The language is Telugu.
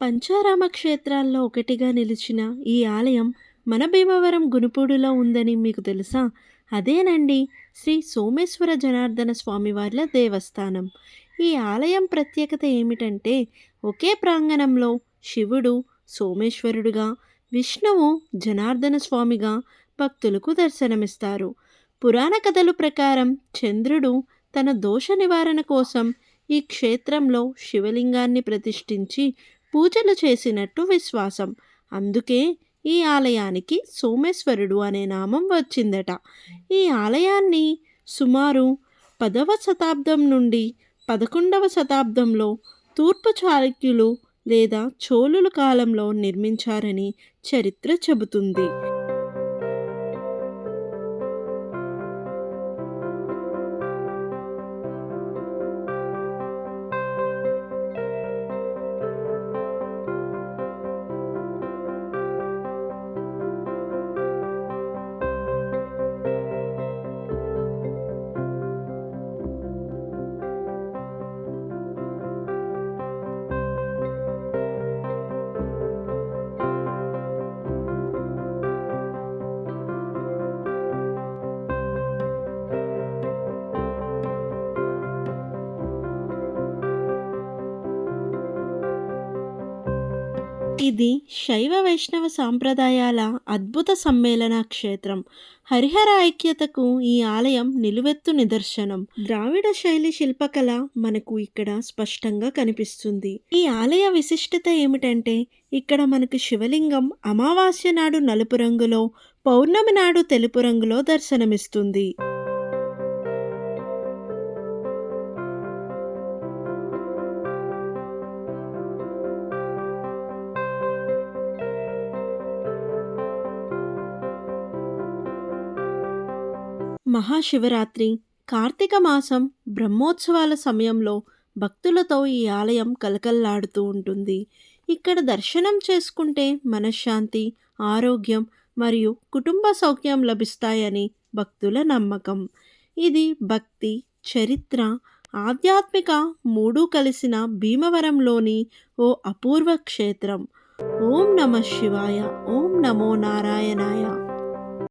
పంచారామ క్షేత్రాల్లో ఒకటిగా నిలిచిన ఈ ఆలయం మన భీమవరం గునుపూడులో ఉందని మీకు తెలుసా? అదేనండి శ్రీ సోమేశ్వర జనార్దన స్వామివార్ల దేవస్థానం. ఈ ఆలయం ప్రత్యేకత ఏమిటంటే ఒకే ప్రాంగణంలో శివుడు సోమేశ్వరుడుగా విష్ణువు జనార్దన స్వామిగా భక్తులకు దర్శనమిస్తారు. పురాణ కథలు ప్రకారం చంద్రుడు తన దోష నివారణ కోసం ఈ క్షేత్రంలో శివలింగాన్ని ప్రతిష్ఠించి పూజలు చేసినట్టు విశ్వాసం. అందుకే ఈ ఆలయానికి సోమేశ్వరుడు అనే నామం వచ్చిందట. ఈ ఆలయాన్ని సుమారు పదవ శతాబ్దం నుండి పదకొండవ శతాబ్దంలో తూర్పు చాళుక్యులు లేదా చోళుల కాలంలో నిర్మించారని చరిత్ర చెబుతుంది. ఇది శైవ వైష్ణవ సాంప్రదాయాల అద్భుత సమ్మేళన క్షేత్రం. హరిహర ఐక్యతకు ఈ ఆలయం నిలువెత్తు నిదర్శనం. ద్రావిడ శైలి శిల్పకళ మనకు ఇక్కడ స్పష్టంగా కనిపిస్తుంది. ఈ ఆలయ విశిష్టత ఏమిటంటే ఇక్కడ మనకు శివలింగం అమావాస్య నాడు నలుపు రంగులో పౌర్ణమి నాడు తెలుపు రంగులో దర్శనమిస్తుంది. మహాశివరాత్రి కార్తీక మాసం బ్రహ్మోత్సవాల సమయంలో భక్తులతో ఈ ఆలయం కలకల్లాడుతూ ఉంటుంది. ఇక్కడ దర్శనం చేసుకుంటే మనశ్శాంతి ఆరోగ్యం మరియు కుటుంబ సౌఖ్యం లభిస్తాయని భక్తుల నమ్మకం. ఇది భక్తి చరిత్ర ఆధ్యాత్మిక మూడు కలిసిన భీమవరంలోని ఓ అపూర్వ క్షేత్రం. ఓం నమ శివాయ ఓం నమో నారాయణాయ.